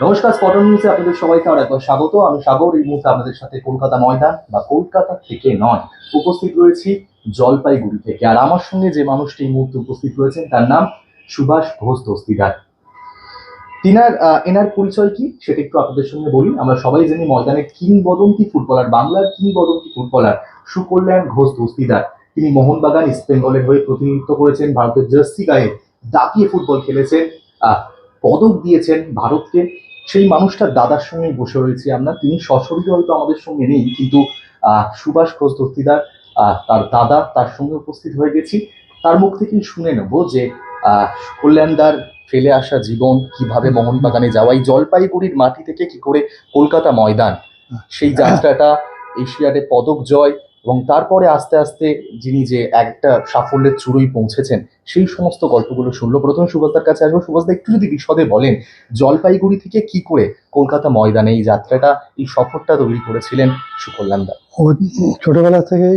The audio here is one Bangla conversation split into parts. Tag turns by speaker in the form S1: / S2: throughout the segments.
S1: নমস্কার স্পটন নিউজে আপনাদের সবাইকে আর একবার স্বাগত। আমি সাগর, এই মুহূর্তে আপনাদের সাথে কলকাতা ময়দান বা কলকাতা থেকে নয়, উপস্থিত রয়েছি জলপাইগুড়ি থেকে। আর আমার সঙ্গে যে মানুষটি এই মুহূর্তে উপস্থিত রয়েছেন, তার নাম সুভাষ ঘোষ দস্তিদার। তিনার এনার পরিচয় কি, সেটা একটু আপনাদের সঙ্গে বলি আমরা সবাই জানি ময়দানের কিংবদন্তি ফুটবলার, বাংলার কিংবদন্তি ফুটবলার সুকল্যাণ ঘোষ দস্তিদার। তিনি মোহনবাগান, ইস্ট বেঙ্গলের হয়ে প্রতিনিধিত্ব করেছেন, ভারতের জার্সি গায়ে দাপিয়ে ফুটবল খেলেছেন পদক দিয়েছেন ভারতকে। সেই মানুষটার দাদার সঙ্গে বসে রয়েছি আমরা। তিনি সশরীরে হয়তো আমাদের সঙ্গে নেই, কিন্তু সুভাষ ঘোষ দস্তিদার তার দাদা তার সঙ্গে উপস্থিত হয়ে গেছি। তার মুখ থেকেই শুনে নেব যে কল্যাণদার ফেলে আসা জীবন কীভাবে মোহনবাগানে যাওয়া এই জলপাইগুড়ির মাটি থেকে কি করে কলকাতা ময়দান। সেই যাত্রাটা এশিয়াডে পদক জয় এবং তারপরে আস্তে আস্তে যিনি যে একটা সাফল্যের চূড়োই পৌঁছেছেন, সেই সমস্ত গল্পগুলো শুনলো। প্রথমে সুভাষদার কাছে আসব। সুভাষদা, একটু যদি বিশদে বলেন, জলপাইগুড়ি থেকে কি করে কলকাতা ময়দানে এই যাত্রাটা, এই সফরটা তৈরি করেছিলেন সুকল্যাণদা
S2: ও, ছোটোবেলা থেকে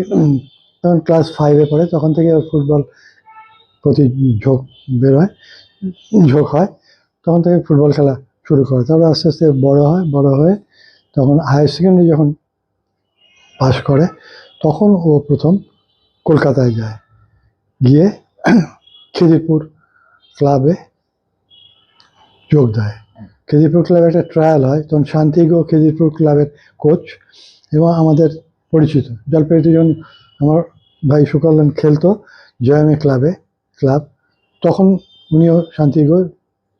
S2: যখন ক্লাস ফাইভে পড়ে, তখন থেকে ফুটবল প্রতি ঝোঁক বেরোয়, ঝোঁক হয়। তখন থেকে ফুটবল খেলা শুরু করে। তারপরে আস্তে আস্তে বড় হয়, বড় হয়ে তখন হায়ার সেকেন্ডারি যখন পাশ করে তখন ও প্রথম কলকাতায় যায়। গিয়ে খিদিরপুর ক্লাবে যোগ দেয়। খিদিরপুর ক্লাবে একটা ট্রায়াল হয়, তখন শান্তিগো খিদিরপুর ক্লাবের কোচ এবং আমাদের পরিচিত। জলপাইগুড়িতে যখন আমার ভাই সুকল্যাণ খেলতো, জয়ামে ক্লাবে, ক্লাব, তখন উনিও শান্তিগো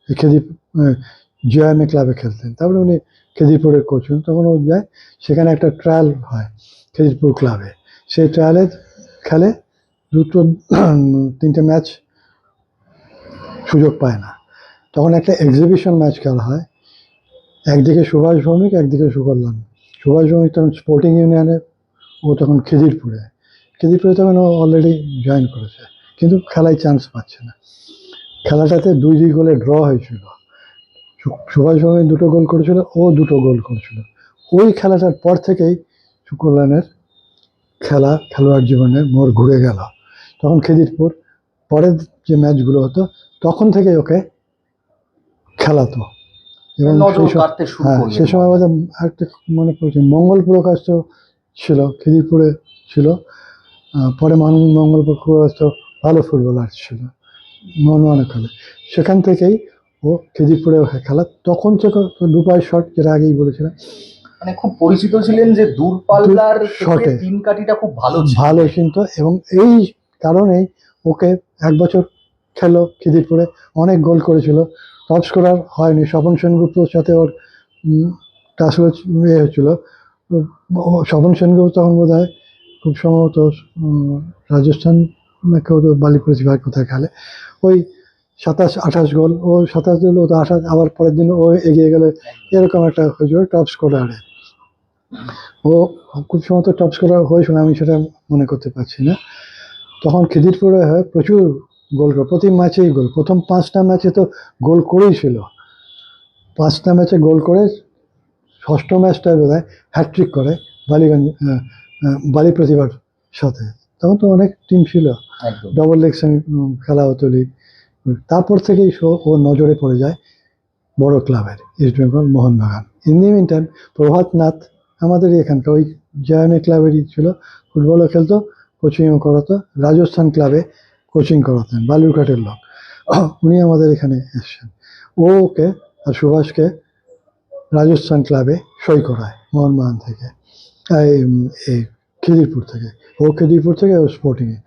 S2: খেদি জয়ামে ক্লাবে খেলতেন। তারপরে উনি খেদিরপুরের কোচ তখন ও যায়। সেখানে একটা ট্রায়াল হয় খেদিরপুর ক্লাবে সেই ট্রায়ালে খেলে দুটো, তিনটে ম্যাচ সুযোগ পায় না। তখন একটা এক্সিবিশন ম্যাচ খেলা হয়। একদিকে সুভাষ ভৌমিক, একদিকে সুকল্যাণ সুভাষ ভৌমিক তখন স্পোর্টিং ইউনিয়নে ও তখন খিদিরপুরে। খিদিরপুরে তখন ও অলরেডি জয়েন করেছে। কিন্তু খেলায় চান্স পাচ্ছে না। খেলাটাতে দুই দুই গোলে ড্র হয়েছিল। সুভাষ ভৌমিক দুটো গোল করেছিল ও দুটো গোল করেছিল। ওই খেলাটার পর থেকেই সুকল্যাণের খেলা খেলোয়াড় জীবনের মোড় ঘুরে গেল। তখন খিদিরপুর পরের যে ম্যাচগুলো হতো তখন থেকে ওকে খেলাতো। এবং হ্যাঁ সে সময় আমাদের একটা মনে পড়ছে মঙ্গল প্রকাশ তো ছিল খিদিরপুরে ছিল। পরে মান মঙ্গল প্রকাশ তো ভালো ফুটবলার ছিল মনমানে খেলে সেখান থেকেই ও খিদিরপুরে খেলা তখন থেকে দুপাই শট যেটা আগেই বলেছিলাম।
S1: মানে খুব পরিচিত ছিলেন যে দূরপাল্লার
S2: শটে।
S1: তিন কাটিটা খুব ভালো
S2: ভালো কিন্তু এবং এই কারণেই ওকে এক বছর খেলো খিদিরপুরে অনেক গোল করেছিল। টপ স্কোরার হয়নি স্বপন সেনগুপ্তর সাথে ওর টাসল ইয়ে হয়েছিল। স্বপন সেনগুপ্ত তখন বোধ হয় খুব সম্ভবত রাজস্থান কেউ বালিপুরে কোথায় খেলে। ওই সাতাশ আঠাশ গোল ও সাতাশ গোল ও তো আঠাশ আবার পরের দিন ও এগিয়ে গেলে এরকম একটা হয়েছিল টপ স্কোরারে ও খুব সম্ভবত টপ স্কোরার হয়েছিল আমি সেটা মনে করতে পারছি না। তখন খিদিরপুরে হয় প্রচুর গোল করে প্রতি ম্যাচেই গোল। প্রথম পাঁচটা ম্যাচে তো গোল করেই ছিল। পাঁচটা ম্যাচে গোল করে ষষ্ঠ ম্যাচটায় বোধ হয় হ্যাট্রিক করে বালিগঞ্জ বালি প্রতিভার সাথে। তখন তো অনেক টিম ছিল। ডবল লেগ সেমি খেলা হতো লিগ তারপর থেকেই ও নজরে পড়ে যায় বড় ক্লাবের East Bengal Mohun Bagan. In the mean time Prabhat Nath আমাদেরই এখানকার ওই জয়ামে ক্লাবেরই ছিল, ফুটবলও খেলতো কোচিংও করাতো, রাজস্থান ক্লাবে কোচিং করাতেন, বালুরঘাটের লোক। উনি আমাদের এখানে এসছেন। ও ওকে আর সুভাষকে রাজস্থান ক্লাবে সই করায় মোহনবাগান থেকে, এই খিদিরপুর থেকে। ও খিদিরপুর থেকে ও স্পোর্টিংয়ে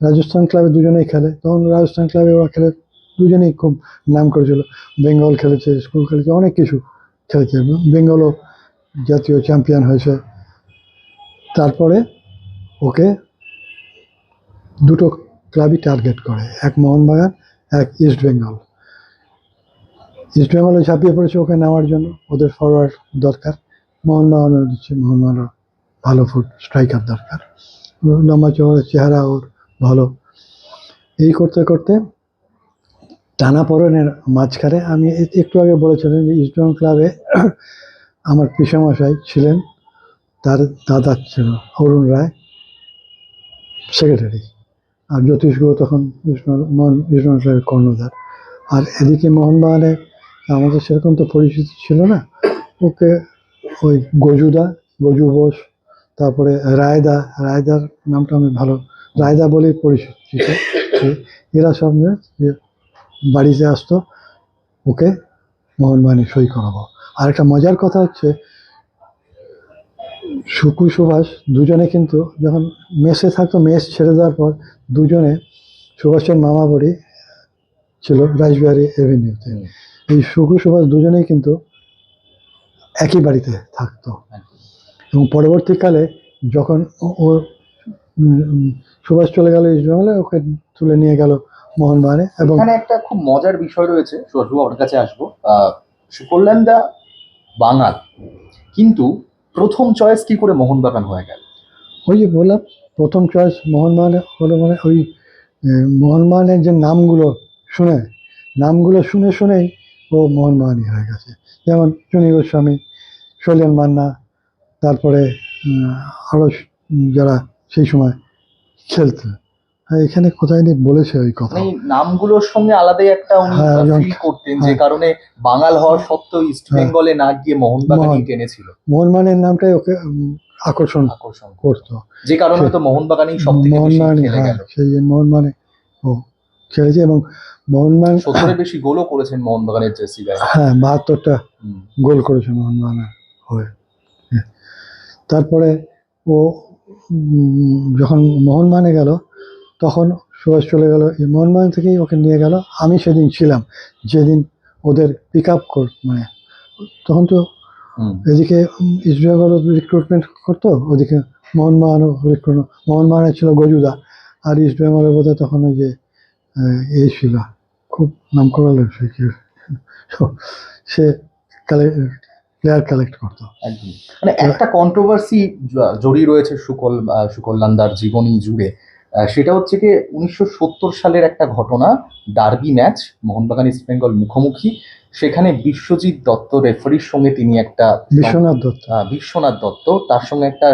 S2: রাজস্থান ক্লাবে দুজনেই খেলে। তখন রাজস্থান ক্লাবে ওরা খেলে, দুজনেই খুব নাম করেছিল। বেঙ্গল খেলেছে, স্কুল খেলেছে, অনেক কিছু খেলেছে। বেঙ্গলও জাতীয় চ্যাম্পিয়ন হয়েছে। তারপরে ওকে দুটো ক্লাবই টার্গেট করে, এক মোহনবাগান, এক ইস্ট বেঙ্গল ইস্ট বেঙ্গলে ঝাঁপিয়ে পড়েছে ওকে নেওয়ার জন্য, ওদের ফরওয়ার্ড দরকার। মোহনবাগানের দিচ্ছে, মোহনবাগানের ভালো ফুট স্ট্রাইকার দরকার। লম্বা চওড়া চেহারা ওর। ভালো। এই করতে করতে টানাপড়েনের মাঝখানে আমি একটু আগে বলেছিলাম যে ইস্টবেঙ্গল ক্লাবে আমার পিসামশাই ছিলেন, তার দাদা ছিল অরুণ রায় সেক্রেটারি আর জ্যোতিষ গুহ তখন মোহন ইস্টবেঙ্গল ক্লাবের কর্ণধার। আর এদিকে মোহনবাগানে আমাদের সেরকম তো পরিচিতি ছিল না। ওকে ওই গজুদা, গজু বোস, তারপরে রায়দা, রায়দার নামটা আমি ভালো রায়দা বলেই পরিচিত। এরা সব নিয়ে যে বাড়িতে আসতো ওকে মোহনবাগানে সই করাবো। আর একটা মজার কথা হচ্ছে সুকু সুভাষ দুজনে কিন্তু যখন মেসে থাকতো মেস ছেড়ে দেওয়ার পর দুজনে সুভাষের মামা বাড়ি ছিল রাজবিহারী এভিনিউতে। এই সুকু সুভাষ দুজনেই কিন্তু একই বাড়িতে থাকতো। এবং পরবর্তীকালে যখন ও- সুভাষ চলে গেল ইস্টবেঙ্গলে ওকে তুলে নিয়ে গেল মোহনবাগানে এবং
S1: এখানে একটা খুব মজার বিষয় রয়েছে সুভাষবাবু আপনার কাছে আসব। সুকল্যাণদা বাঙাল কিন্তু প্রথম চয়েস কি করে মোহনবাগান হয়ে গেল?
S2: ওই যে বললাম প্রথম চয়েস মোহনবাগানে হলো মানে ওই আহ, মোহনবাগানের যে নামগুলো শুনে নামগুলো শুনে শুনেই ও মোহনবাগানি হয়ে গেছে। যেমন চুনি গোস্বামী শৈলেন মান্না তারপরে আরও যারা সেই সময় খেলতো হ্যাঁ এখানে কোথায় নিয়ে বলেছে ওই কথা
S1: মানে নামগুলোর সঙ্গে আলাদাই একটা উনি
S2: হ্যাঁ,
S1: করতেন যে
S2: হ্যাঁ।
S1: কারণে বাঙাল হওয়ার সত্ত্বেও ইস্ট
S2: হ্যাঁ।
S1: বেঙ্গলে না গিয়ে মোহনবাগানই
S2: মোহন।
S1: টেনেছিল
S2: মোহনবাগানের নামটাই ওকে আকর্ষণ
S1: আকর্ষণ
S2: করতো
S1: যে কারণে তো মোহনবাগানই সব থেকে বেশি
S2: মোহনবাগানে সেই জন্য মোহনবাগানে ও খেলেছে এবং মোহনবাগান
S1: সত্তরের বেশি গোলও করেছেন মোহনবাগানের জার্সি গায়ে
S2: হ্যাঁ বাহাত্তরটা গোল করেছে মোহনবাগানের হয়ে। তারপরে ও যখন মোহনবাগানে গেল তখন সুভাষ চলে গেল। এই মোহনবাগান থেকেই ওকে নিয়ে গেল। আমি সেদিন ছিলাম যেদিন ওদের পিক আপ কর মানে তখন তো এদিকে ইস্ট বেঙ্গল রিক্রুটমেন্ট করতো ওদিকে মোহনবাগানও রিক্রুট মোহনবাগানে ছিল গজুদা আর ইস্ট বেঙ্গলের বোধহয় তখন ওই যে এই ছিল। খুব নাম করালো সে প্লেয়ার কালেক্ট করতো
S1: একদম। মানে একটা কন্ট্রোভার্সি জড়িয়ে রয়েছে সুকল সুকল্যাণদার জীবনী জুড়ে সেটা হচ্ছে কি উনিশশো সত্তর সালের একটা ঘটনা derby match Mohun Bagan East Bengal মুখোমুখি। সেখানে বিশ্বজিৎ দত্ত রেফারির সঙ্গে তিনি একটা
S2: বিশ্বনাথ দত্ত।
S1: বিশ্বনাথ দত্ত তার সঙ্গে একটা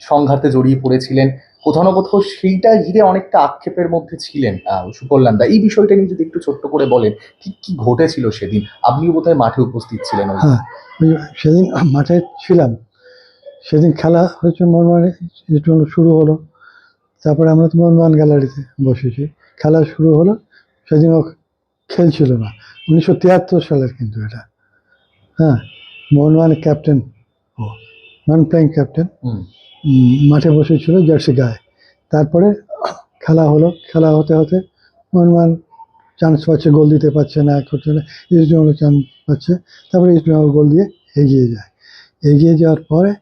S1: সংঘাতে জড়িয়ে পড়েছিলেন। কোথাও না কোথাও সেইটা ঘিরে অনেকটা আক্ষেপের মধ্যে ছিলেন সুকল্যাণদা এই বিষয়টা নিয়ে যদি একটু ছোট্ট করে বলেন ঠিক কি ঘটেছিল সেদিন? আপনিও বোধহয় মাঠে উপস্থিত ছিলেন
S2: হ্যাঁ সেদিন মাঠে ছিলাম। সেদিন খেলা হয়েছে মোহনবাগানে শুরু হলো। তারপরে আমরা তো মোহনবাগান গ্যালারিতে বসেছি। খেলা শুরু হলো সেদিন ও খেলছিল না। উনিশশো তিয়াত্তর সালের কিন্তু এটা। হ্যাঁ মোহনবাগানের ক্যাপ্টেন ও নন প্লেইং ক্যাপ্টেন।
S1: হুম,
S2: মাঠে বসেছিল জার্সি গায়ে। তারপরে খেলা হলো। খেলা হতে হতে মোহনবাগান চান্স পাচ্ছে গোল দিতে পারছে না করছে না ইস্টবেঙ্গল চান্স পাচ্ছে। তারপরে ইস্টবেঙ্গল গোল দিয়ে এগিয়ে যায়। এগিয়ে যাওয়ার পরে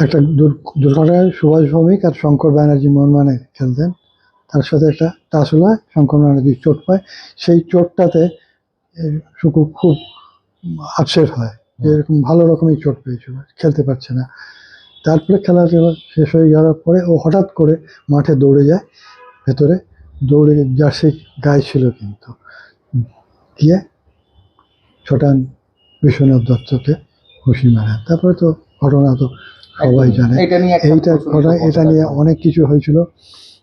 S2: একটা দুর- দুর্ঘটনায় সুভাষ ভৌমিক আর শঙ্কর ব্যানার্জি মোহনবাগানে খেলতেন। তার সাথে একটা টাসল হয় শঙ্কর ব্যানার্জি চোট পায়। সেই চোটটাতে সুকু খুব আপসেট হয়। যে এরকম ভালো রকমই চোট পেয়েছিল খেলতে পারছে না। তারপরে খেলা শেষ হয়ে যাওয়ার পরে ও হঠাৎ করে মাঠে দৌড়ে যায় ভেতরে দৌড়ে জার্সি গায়ে ছিল কিন্তু। গিয়ে ছোটান বিশ্বনাথ দত্তকে ঘুষি মারে। তারপরে তো ঘটনা তো সবাই জানে। এইটা ঘটনা এটা নিয়ে অনেক কিছু হয়েছিল।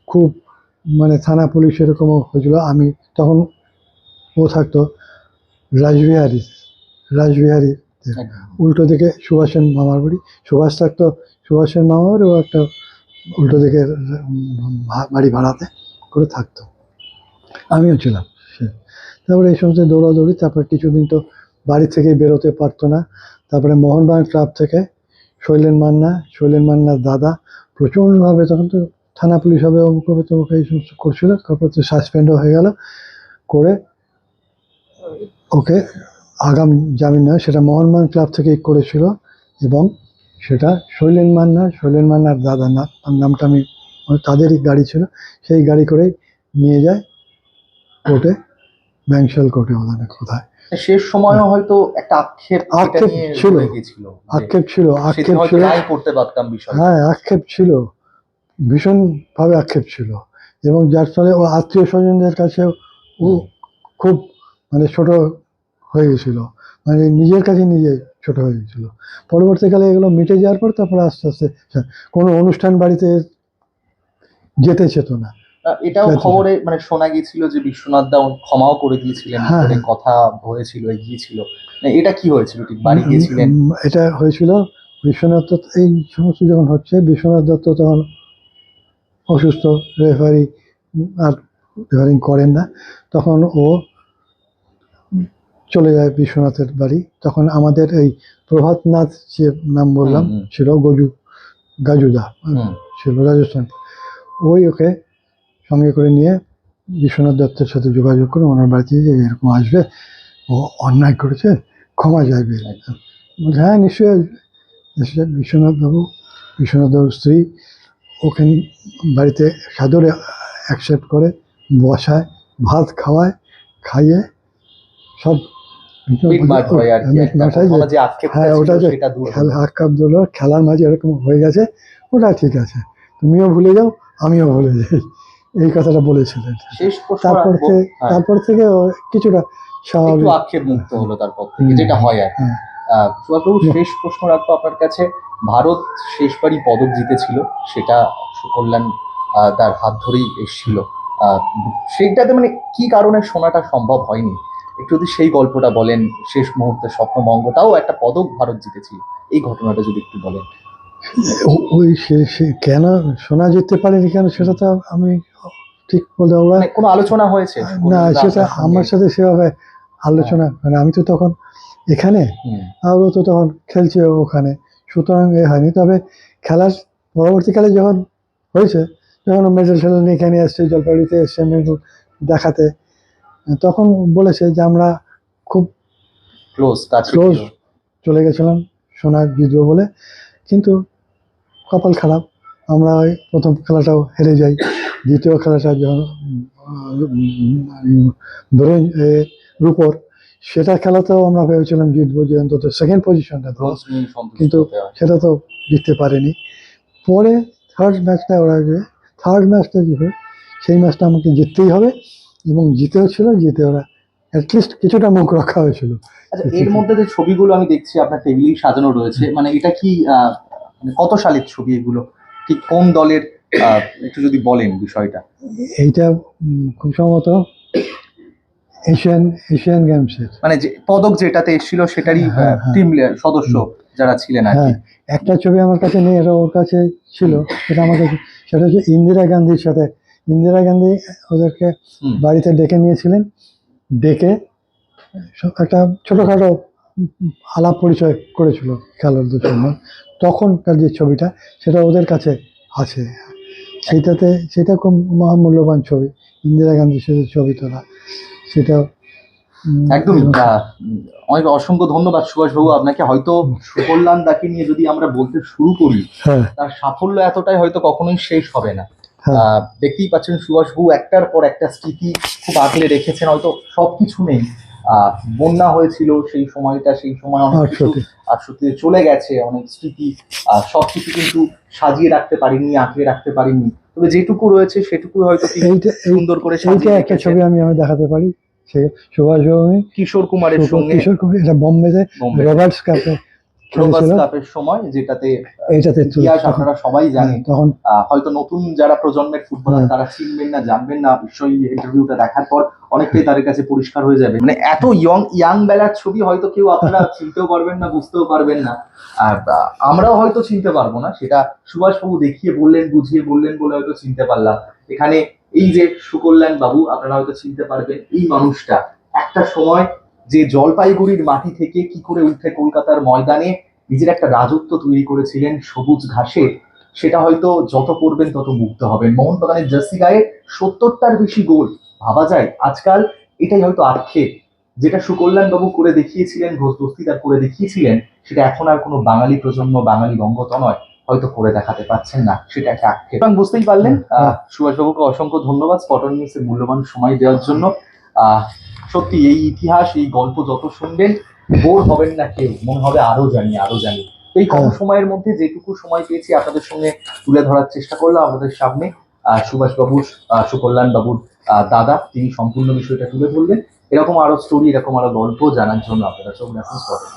S2: খুব মানে থানা পুলিশ এরকমও হয়েছিল। আমি তখন ও থাকতো রাজবিহারি রাজবিহারি। উল্টো দিকে সুভাষের মামার বাড়ি। সুভাষ থাকতো সুভাষের মামার বাড়ি ও একটা উল্টো দিকে বাড়ি ভাড়াতে করে থাকতো। আমিও ছিলাম সে। তারপরে এই সমস্ত দৌড়াদৌড়ি তারপরে কিছুদিন তো বাড়ি থেকে বেরোতে পারতো না। তারপরে মোহনবাগান ক্লাব থেকে শৈলেন মান্না শৈলেন মান্নার দাদা প্রচণ্ডভাবে তখন তো থানা পুলিশ হবে অমুক হবে তমুক এই সমস্ত করছিল। তারপর তো সাসপেন্ডও হয়ে গেল। করে ওকে আগাম জামিন নয় সেটা মোহনবাগান ক্লাব থেকেই করেছিল এবং সেটা শৈলেন মান্না শৈলেন মান্নার দাদা না নামটা আমি তাদেরই গাড়ি ছিল সেই গাড়ি করেই নিয়ে যায় কোর্টে ব্যাংশাল কোর্টে ওখানে কোথায়।
S1: শেষ সময়ও হয়তো একটা আক্ষেপ
S2: আক্ষেপ ছিল। আক্ষেপ ছিল আক্ষেপ ছিল।
S1: করতে পারতাম বিষয়
S2: হ্যাঁ আক্ষেপ ছিল ভীষণভাবে আক্ষেপ ছিল এবং যার ফলে ও আত্মীয় স্বজনদের কাছে ও খুব মানে ছোট হয়ে গেছিল। মানে নিজের কাছে নিজে ছোট হয়ে গেছিল। পরবর্তীকালে এগুলো মিটে যাওয়ার পর তারপরে আস্তে আস্তে কোনো অনুষ্ঠান বাড়িতে যেতে চেত না।
S1: এটাও। খবরে মানে শোনা গিয়েছিল যে বিশ্বনাথ দা ক্ষমাও করে দিয়েছিলেন
S2: হ্যাঁ, হ্যাঁ।
S1: কথা হয়েছিল এগিয়েছিল। মানে এটা কি হয়েছিল? ঠিক বাড়ি গিয়েছিলেন?
S2: এটা হয়েছিল বিশ্বনাথ দত্ত এই সমস্ত যখন হচ্ছে বিশ্বনাথ দত্ত তখন অসুস্থ রেফারি আর রেফারিং করেন না। তখন ও চলে যায় বিশ্বনাথের বাড়ি তখন আমাদের এই প্রভাতনাথ যে নাম বললাম। ছিল গজু গাজুদা। ছিল রাজস্থান ওই ওকে সঙ্গে করে নিয়ে বিশ্বনাথ দত্তের সাথে যোগাযোগ করে ওনার বাড়িতে যে এরকম আসবে ও অন্যায় করেছে ক্ষমা বলছে, হ্যাঁ নিশ্চয়ই আসবে। এসে বিশ্বনাথ বাবু বিশ্বনাথ বাবুর স্ত্রী ওকে বাড়িতে সাদরে অ্যাকসেপ্ট করে বসায় ভাত খাওয়ায় খাইয়ে সব খেলার মাঝে এরকম হয়ে গেছে ওটা ঠিক আছে। তুমিও ভুলে যাও আমিও ভুলে যাই। এই কথাটা বলেছিলেন। তারপর থেকে
S1: হ্যাঁ,
S2: তারপর থেকে কিছুটা স্বাভাবিক।
S1: আক্ষেপ মুক্ত হলো তারপর থেকে যেটা হয় আর
S2: হ্যাঁ।
S1: সুভাষবাবু শেষ প্রশ্ন রাখব আপনার কাছে। ভারত শেষবারই পদক জিতেছিল সেটা সুকল্যাণ আহ, তার হাত ধরেই এসেছিল। সেইটাতে মানে কি কারণে শোনাটা সম্ভব হয়নি? একটু যদি সেই গল্পটা বলেন শেষ মুহূর্তে স্বপ্নভঙ্গ তাও একটা পদক ভারত জিতেছিল। এই ঘটনাটা যদি একটু বলেন।
S2: ওই সে- সে- কেন শোনা যেতে পারেনি কেন সেটা তো আমি ঠিক বলতে পারব না।
S1: মানে কোনো আলোচনা হয়েছে?
S2: না সেটা আমার সাথে সেভাবে আলোচনা মানে আমি তো তখন এখানে
S1: হুম,
S2: আর তো তখন খেলছে ওখানে। সুতরাং এ হয়নি। তবে খেলার পরবর্তীকালে যখন হয়েছে যখন মেডেল টেডেল নিয়ে এখানে এসছে জলপাইগুড়িতে এসছে মেডেল দেখাতে তখন বলেছে যে আমরা খুব
S1: ক্লোজ. ছিল।
S2: চলে গেছিলাম সোনা জিতবো বলে কিন্তু কপাল খারাপ আমরা ওই প্রথম খেলাটাও হেরে যাই দ্বিতীয় খেলাটা যখন ধরুন রূপর সেটা খেলাতেও আমরা ভেবেছিলাম জিতবো যে অন্তত সেকেন্ড পজিশনটা
S1: ব্রোঞ্জ
S2: কিন্তু সেটা তো জিততে পারেনি পরে থার্ড ম্যাচটা ওরা যে থার্ড ম্যাচটা যে সেই ম্যাচটা আমাকে জিততেই হবে এবং জিতেও ছিল জিতে ওরা অ্যাটলিস্ট কিছুটা মুখ রক্ষা হয়েছিল।
S1: আচ্ছা এর মধ্যে যে ছবিগুলো আমি দেখছি আপনার টেবিলেই সাজানো রয়েছে মানে এটা কি মানে কত সালের ছবি এগুলো? ঠিক কোন দলের একটু যদি বলেন বিষয়টা।
S2: এইটা খুব সম্ভবত এশিয়ান এশিয়ান গেমসের
S1: মানে যে পদক যেটাতে এসেছিল সেটারই
S2: হ্যাঁ, হ্যাঁ।
S1: টিম সদস্য যারা ছিলেন আর কি।
S2: হ্যাঁ একটা ছবি আমার কাছে নেই এটা ওর কাছে ছিল সেটা আমার কাছে সেটা হচ্ছে ইন্দিরা গান্ধীর সাথে ইন্দিরা গান্ধী ওদেরকে বাড়িতে ডেকে নিয়েছিলেন। ডেকে একটা ছোটোখাটো আলাপ পরিচয় করেছিল খেলোয়াড়দের জন্য। তখনকার যে ছবিটা সেটা ওদের কাছে আছে। সেইটাতে সেটা খুব মহামূল্যবান ছবি ইন্দিরা গান্ধীর সাথে ছবি তোলা। সেটা উম,
S1: অনেক অসংখ্য ধন্যবাদ সুভাষ বাবু। আপনাকে হয়তো সুকল্যাণ দাকে নিয়ে যদি আমরা বলতে শুরু করি
S2: হ্যাঁ।
S1: তার সাফল্য এতটাই হয়তো কখনোই শেষ হবে না। দেখতেই পাচ্ছেন সুভাষবাবু একটার পর একটা স্মৃতি খুব আগলে রেখেছেন হয়তো সবকিছু নেই। বন্যা হয়েছিল সেই সময়টা সেই সময় অনেক কিছু আটষট্টিতে চলে গেছে অনেক স্মৃতি আহ, সবকিছু কিন্তু সাজিয়ে রাখতে পারিনি আঁকড়ে রাখতে পারিনি। তবে যেটুকু রয়েছে সেটুকু হয়তো সুন্দর করে
S2: এইটা একটা ছবি আমি আমি দেখাতে পারি। সে সুভাষ
S1: কিশোর কুমারের সঙ্গে
S2: কিশোর কুমার এটা বোম্বেতে
S1: বোম্বে।
S2: রবার্টস কাপে
S1: রোবাস কাপের সময় যেটাতে
S2: এইটাতে
S1: ইতিহাস আপনারা সবাই জানেন।
S2: তখন
S1: হয়তো নতুন যারা প্রজন্মের ফুটবলার
S2: হ্যাঁ।
S1: তারা চিনবেন না জানবেন না ইন্টারভিউটা দেখার পর অনেকটাই তাদের কাছে পরিষ্কার হয়ে যাবে। মানে এত ইয়ং ইয়াং বেলার ছবি হয়তো কেউ আপনারা চিনতেও পারবেন না বুঝতেও পারবেন না। আর আমরাও হয়তো চিনতে পারব না সেটা সুভাষবাবু দেখিয়ে বললেন বুঝিয়ে বললেন বলে হয়তো চিনতে পারলাম। এখানে এই যে সুকল্যাণ বাবু আপনারা হয়তো চিনতে পারবেন এই মানুষটা একটা সময় যে জলপাইগুড়ির মাটি থেকে কি করে উঠে কলকাতার ময়দানে নিজের একটা রাজত্ব তৈরি করেছিলেন সবুজ ঘাসে, সেটা হয়তো যত করবেন তত মুক্ত হবেন। মোহনবাগানের জার্সি গায়ে সত্তরটার বেশি গোল, ভাবা যায়। আজকাল এটাই হয়তো আক্ষেপ। যেটা সুকল্যাণবাবু করে দেখিয়েছিলেন ঘোষ দস্তিদার করে দেখিয়েছিলেন, সেটা এখন আর কোনো বাঙালি প্রজন্ম, বাঙালি বঙ্গত নয়, হয়তো করে দেখাতে পারছেন না, সেটা একটা আক্ষেপ। এবং বুঝতেই পারলেন সুভাষবাবুকে অসংখ্য ধন্যবাদ, স্পটন নিউজের মূল্যবান সময় দেওয়ার জন্য। সত্যি এই ইতিহাস এই গল্প যত শুনবেন বোর হবেন না কেউ মনে হবে আরও জানি আরও জানি। এই কম
S2: হ্যাঁ।
S1: সময়ের মধ্যে যেটুকু সময় পেয়েছি আপনাদের সঙ্গে তুলে ধরার চেষ্টা করলাম আমাদের সামনে। আহ, সুভাষ বাবুর আহ, সুকল্যাণ বাবুর দাদা তিনি সম্পূর্ণ বিষয়টা তুলে ধরলেন। এরকম আরও স্টোরি এরকম আরও গল্প জানার জন্য আপনারা চোখ রাখুন স্পটে